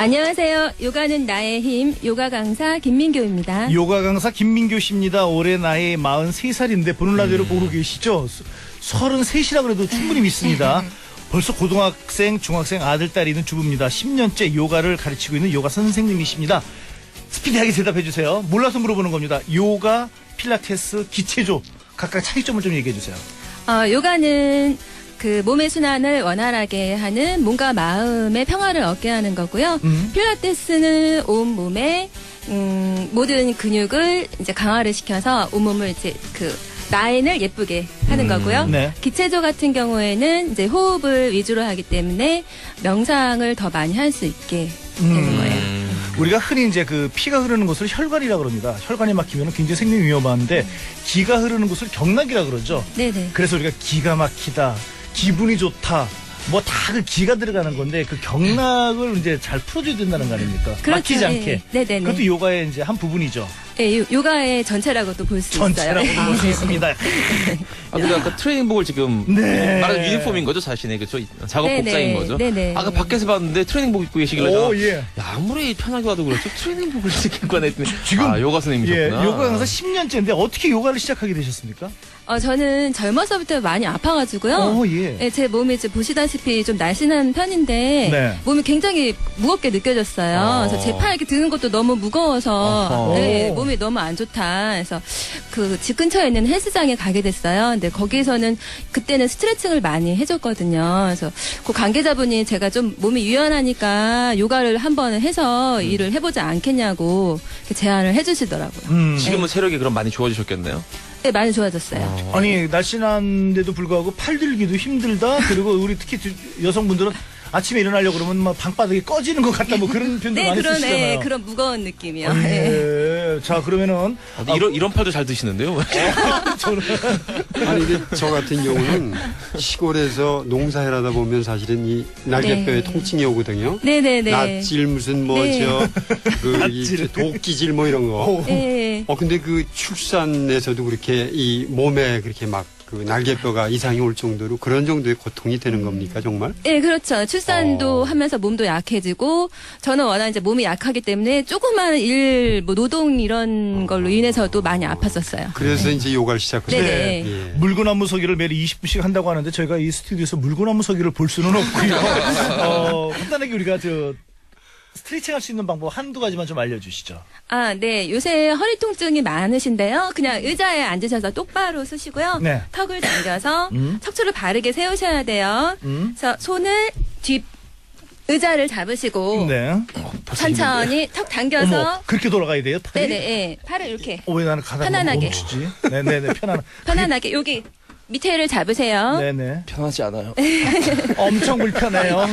안녕하세요. 요가는 나의 힘, 요가 강사 김민교입니다. 요가 강사 김민교 씨입니다. 올해 나이 43살인데 보는 라디오를 보고 계시죠? 33이라 그래도 충분히 믿습니다. 벌써 고등학생, 중학생 아들, 딸이 있는 주부입니다. 10년째 요가를 가르치고 있는 요가 선생님이십니다. 스피디하게 대답해 주세요. 몰라서 물어보는 겁니다. 요가, 필라테스, 기체조 각각 차이점을 좀 얘기해 주세요. 어, 요가는 그 몸의 순환을 원활하게 하는 몸과 마음의 평화를 얻게 하는 거고요. 음. 필라테스는 온 몸에 음, 모든 근육을 이제 강화를 시켜서 온 몸을 이제 그 라인을 예쁘게 하는 거고요. 네. 기체조 같은 경우에는 이제 호흡을 위주로 하기 때문에 명상을 더 많이 할 수 있게 되는 음. 거예요. 우리가 흔히 이제 그 피가 흐르는 곳을 혈관이라 그럽니다. 혈관이 막히면 굉장히 생명이 위험한데 기가 흐르는 곳을 경락이라 그러죠. 네네. 그래서 우리가 기가 막히다, 기분이 좋다, 뭐 다 그 기가 들어가는 건데 그 경락을 이제 잘 풀어줘야 된다는 거 아닙니까? 막히지 예, 않게. 네네네. 그것도 요가의 이제 한 부분이죠. 예, 요- 요가의 전체라고도 볼 수 있어요. 전체라고 볼수 있습니다. 아, 근데 아까 트레이닝복을 지금 네. 말하는 유니폼인 거죠, 자신의 그죠? 작업 네네. 복장인 거죠. 네네. 아까 밖에서 봤는데 트레이닝복 입고 계시길래 오, 예. 야, 아무리 편하게 와도 그렇죠. 트레이닝복을 입고 왔더니 지금- 아, 요가 예, 선생님이셨구나. 요가 강사 10년째인데 어떻게 요가를 시작하게 되셨습니까? 어, 저는 젊어서부터 많이 아파가지고요. 어, 예. 예, 제 몸이 이제 보시다시피 좀 날씬한 편인데 네. 몸이 굉장히 무겁게 느껴졌어요. 어. 그래서 제 팔 이렇게 드는 것도 너무 무거워서. 네, 오. 몸이 너무 안 좋다. 그래서 그 집 근처에 있는 헬스장에 가게 됐어요. 근데 거기서는 그때는 스트레칭을 많이 해줬거든요. 그래서 그 관계자분이 제가 좀 몸이 유연하니까 요가를 한번 해서 음. 일을 해보지 않겠냐고 이렇게 제안을 해주시더라고요. 음. 지금은 체력이 그럼 많이 좋아지셨겠네요. 네, 많이 좋아졌어요. 아니 날씬한데도 불구하고 팔 들기도 힘들다. 그리고 우리 특히 여성분들은 아침에 일어나려고 그러면 막 방바닥이 꺼지는 것 같다. 뭐 그런 표현도 네, 많이 그런, 쓰시잖아요. 네, 그런 무거운 느낌이요. 아, 네. 예. 자 그러면은 아, 근데 이런 이런 팔도 잘 드시는데요. 아니 근데 저 같은 경우는 시골에서 농사일 하다 보면 사실은 이 날개뼈에 네. 통증이 오거든요. 네네네. 낫질 무슨 뭐 네. 뭐저그 도끼질 뭐 이런 거. 네. 어 근데 그 출산에서도 그렇게 이 몸에 그렇게 막 그 날개뼈가 이상이 올 정도로 그런 정도의 고통이 되는 겁니까 정말? 네, 그렇죠. 출산도 어. 하면서 몸도 약해지고, 저는 워낙 이제 몸이 약하기 때문에 조그만 일, 뭐 노동 이런 걸로 인해서도 많이 아팠었어요. 그래서 이제 요가를 시작하셨어요. 네네. 예. 물구나무 서기를 매일 20분씩 한다고 하는데 저희가 이 스튜디오에서 물구나무 서기를 볼 수는 없고요. 어, 간단하게 우리가 저 스트레칭 할 수 있는 방법 한두 가지만 좀 알려주시죠. 아, 네. 요새 허리 통증이 많으신데요. 그냥 의자에 앉으셔서 똑바로 서시고요. 네. 턱을 당겨서 음. 척추를 바르게 세우셔야 돼요. 음. 그래서 손을 뒤, 의자를 잡으시고, 네. 천천히 턱 당겨서, 어머, 그렇게 돌아가야 돼요? 팔이? 네네, 예. 팔을 이렇게 어, 왜 나는 가다가 편안하게. 멈추지? 네네네, 편안. 편안하게 여기 밑에를 잡으세요. 네네. 편하지 않아요. 엄청 불편해요.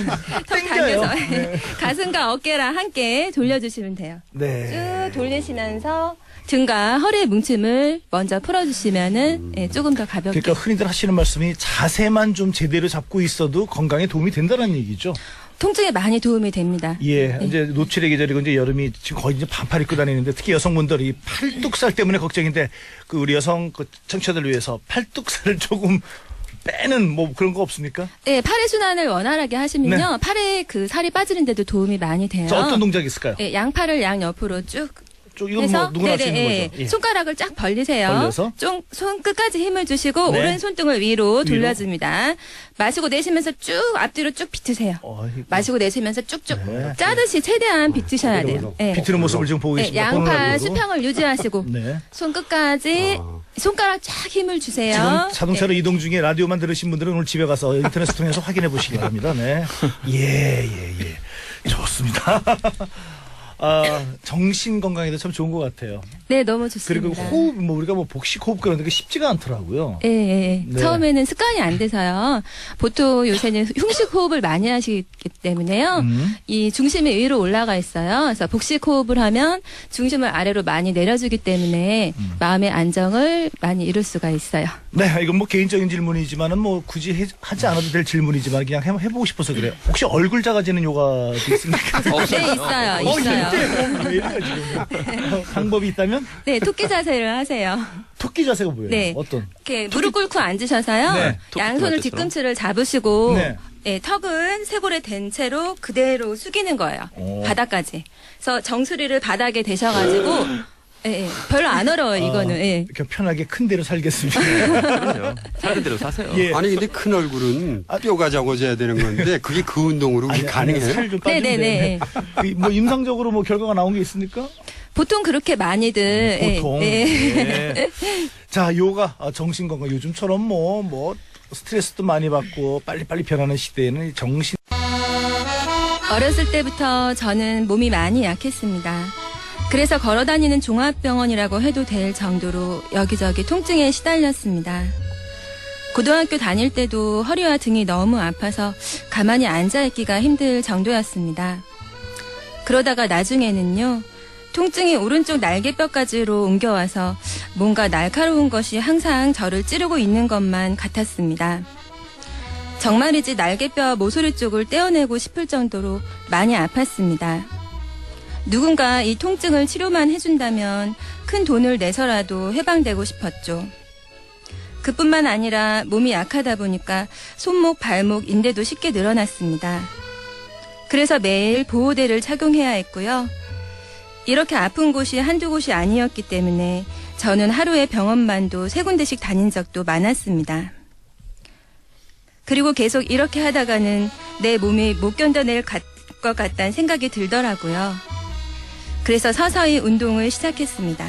턱 땡겨요. 당겨서 가슴과 어깨랑 함께 돌려주시면 돼요. 네. 쭉 돌리시면서 등과 허리의 뭉침을 먼저 풀어주시면은 예, 조금 더 가볍게. 그러니까 흔히들 하시는 말씀이 자세만 좀 제대로 잡고 있어도 건강에 도움이 된다는 얘기죠. 통증에 많이 도움이 됩니다. 예, 네. 이제 노출의 계절이고 이제 여름이 지금 거의 이제 반팔 입고 다니는데 특히 여성분들이 팔뚝살 때문에 걱정인데 그 우리 여성 그 청취자들 위해서 팔뚝살을 조금 빼는 뭐 그런 거 없습니까? 예, 팔의 순환을 원활하게 하시면요, 팔에 그 살이 빠지는데도 도움이 많이 돼요. 네. 자, 어떤 동작이 있을까요? 예, 양팔을 양 옆으로 쭉 좀 이건 뭐 누구나 할수 있는 거죠. 예. 예. 손가락을 쫙 벌리세요. 벌려서? 좀 손 끝까지 힘을 주시고 네. 오른 손등을 위로 돌려줍니다. 마시고 내쉬면서 쭉 앞뒤로 쭉 비트세요. 어, 이- 마시고 내쉬면서 쭉쭉 네. 짜듯이 최대한 비트셔야 돼요. 예. 비트는 모습을 지금 보고 네, 계십니다. 양팔 라디오로. 수평을 유지하시고 네. 손 끝까지 아. 손가락 쫙 힘을 주세요. 지금 자동차로 네. 이동 중에 라디오만 들으신 분들은 오늘 집에 가서 인터넷 통해서 확인해 보시기 바랍니다. 네. 예, 예, 예. 좋습니다. 아, 정신 건강에도 참 좋은 것 같아요. 네, 너무 좋습니다. 그리고 호흡, 뭐 우리가 뭐 복식 호흡 그러는 게 쉽지가 않더라고요. 예, 예, 예. 네. 처음에는 습관이 안 돼서요. 보통 요새는 흉식 호흡을 많이 하시기 때문에요. 음. 이 중심이 위로 올라가 있어요. 그래서 복식 호흡을 하면 중심을 아래로 많이 내려주기 때문에 음. 마음의 안정을 많이 이룰 수가 있어요. 네, 이건 뭐 개인적인 질문이지만은 뭐 굳이 해- 하지 않아도 될 질문이지만 그냥 해, 해보고 싶어서 그래요. 혹시 얼굴 작아지는 요가도 있습니까? 네, 있어요. 어, 있어요. 이래요, 지금? 어, 방법이 있다면? 네, 토끼 자세를 하세요. 토끼 자세가 뭐예요? 네. 어떤? 이렇게 무릎 꿇고 앉으셔서요. 네, 토끼 양손을. 뒤꿈치를 잡으시고 네. 예, 턱은 쇄골에 댄 채로 그대로 숙이는 거예요. 오. 바닥까지. 그래서 정수리를 바닥에 대셔가지고 예, 예, 별로 안 어려워요. 이거는. 어, 예. 이렇게 편하게 큰 데로 살겠습니다. 사는 대로 사세요. 예. 아니 근데 큰 얼굴은 뼈가 작아져야 되는 건데 그게 그 운동으로 그게 가능해요? 살좀 빠지면 네네네. 되는데. 뭐 임상적으로 뭐 결과가 나온 게 있습니까? 보통 그렇게 많이들 예, 보통. 예. 예. 자, 요가 아, 정신 건강 요즘처럼 뭐뭐 스트레스도 많이 받고 빨리빨리 변하는 시대에는 정신 어렸을 때부터 저는 몸이 많이 약했습니다. 그래서 걸어 다니는 종합병원이라고 해도 될 정도로 여기저기 통증에 시달렸습니다. 고등학교 다닐 때도 허리와 등이 너무 아파서 가만히 앉아 있기가 힘들 정도였습니다. 그러다가 나중에는요, 통증이 오른쪽 날개뼈까지로 옮겨와서 뭔가 날카로운 것이 항상 저를 찌르고 있는 것만 같았습니다. 정말이지 날개뼈 모서리 쪽을 떼어내고 싶을 정도로 많이 아팠습니다. 누군가 이 통증을 치료만 해준다면 큰 돈을 내서라도 해방되고 싶었죠. 그뿐만 아니라 몸이 약하다 보니까 손목, 발목, 인대도 쉽게 늘어났습니다. 그래서 매일 보호대를 착용해야 했고요. 이렇게 아픈 곳이 한두 곳이 아니었기 때문에 저는 하루에 병원만도 세 군데씩 다닌 적도 많았습니다. 그리고 계속 이렇게 하다가는 내 몸이 못 견뎌낼 것 같다는 생각이 들더라고요. 그래서 서서히 운동을 시작했습니다.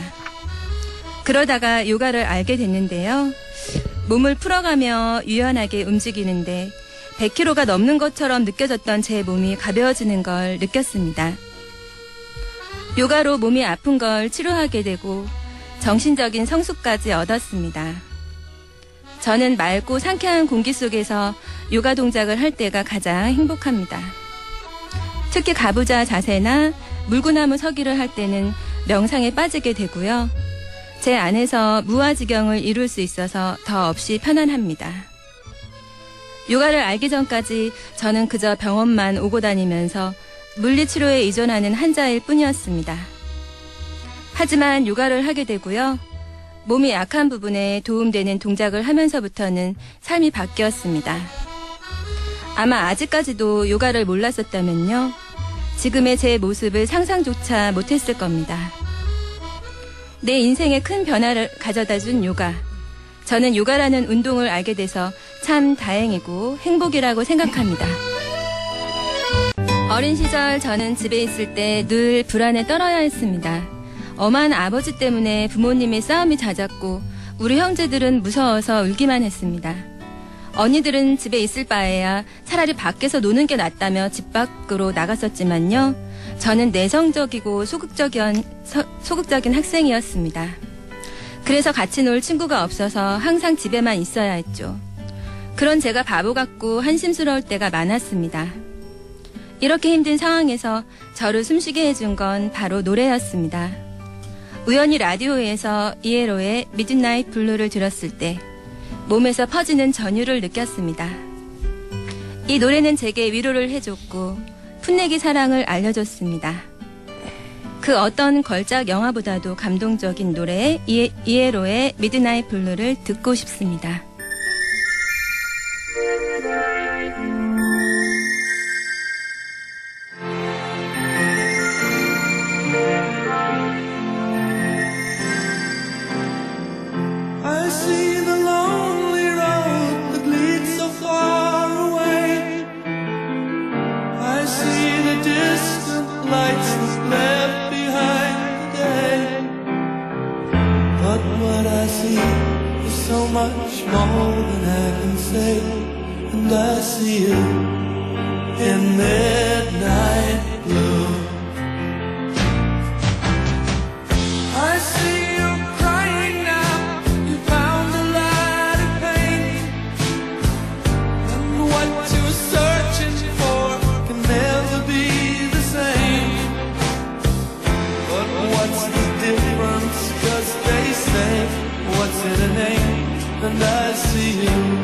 그러다가 요가를 알게 됐는데요. 몸을 풀어가며 유연하게 움직이는데 100kg가 넘는 것처럼 느껴졌던 제 몸이 가벼워지는 걸 느꼈습니다. 요가로 몸이 아픈 걸 치료하게 되고 정신적인 성숙까지 얻었습니다. 저는 맑고 상쾌한 공기 속에서 요가 동작을 할 때가 가장 행복합니다. 특히 가부좌 자세나 물구나무 서기를 할 때는 명상에 빠지게 되고요. 제 안에서 무아지경을 이룰 수 있어서 더 없이 편안합니다. 요가를 알기 전까지 저는 그저 병원만 오고 다니면서 물리치료에 의존하는 환자일 뿐이었습니다. 하지만 요가를 하게 되고요. 몸이 약한 부분에 도움되는 동작을 하면서부터는 삶이 바뀌었습니다. 아마 아직까지도 요가를 몰랐었다면요. 지금의 제 모습을 상상조차 못했을 겁니다. 내 인생에 큰 변화를 가져다 준 요가. 저는 요가라는 운동을 알게 돼서 참 다행이고 행복이라고 생각합니다. 어린 시절 저는 집에 있을 때 늘 불안에 떨어야 했습니다. 엄한 아버지 때문에 부모님의 싸움이 잦았고 우리 형제들은 무서워서 울기만 했습니다. 언니들은 집에 있을 바에야 차라리 밖에서 노는 게 낫다며 집 밖으로 나갔었지만요. 저는 내성적이고 소극적인, 서- 소극적인 학생이었습니다. 그래서 같이 놀 친구가 없어서 항상 집에만 있어야 했죠. 그런 제가 바보 같고 한심스러울 때가 많았습니다. 이렇게 힘든 상황에서 저를 숨쉬게 해준 건 바로 노래였습니다. 우연히 라디오에서 이에로의 미드나잇 블루를 들었을 때 몸에서 퍼지는 전율을 느꼈습니다. 이 노래는 제게 위로를 해줬고 풋내기 사랑을 알려줬습니다. 그 어떤 걸작 영화보다도 감동적인 노래 이에, 이에로의 미드나잇 블루를 듣고 싶습니다. Much more than I can say. And I see you in midnight And I see you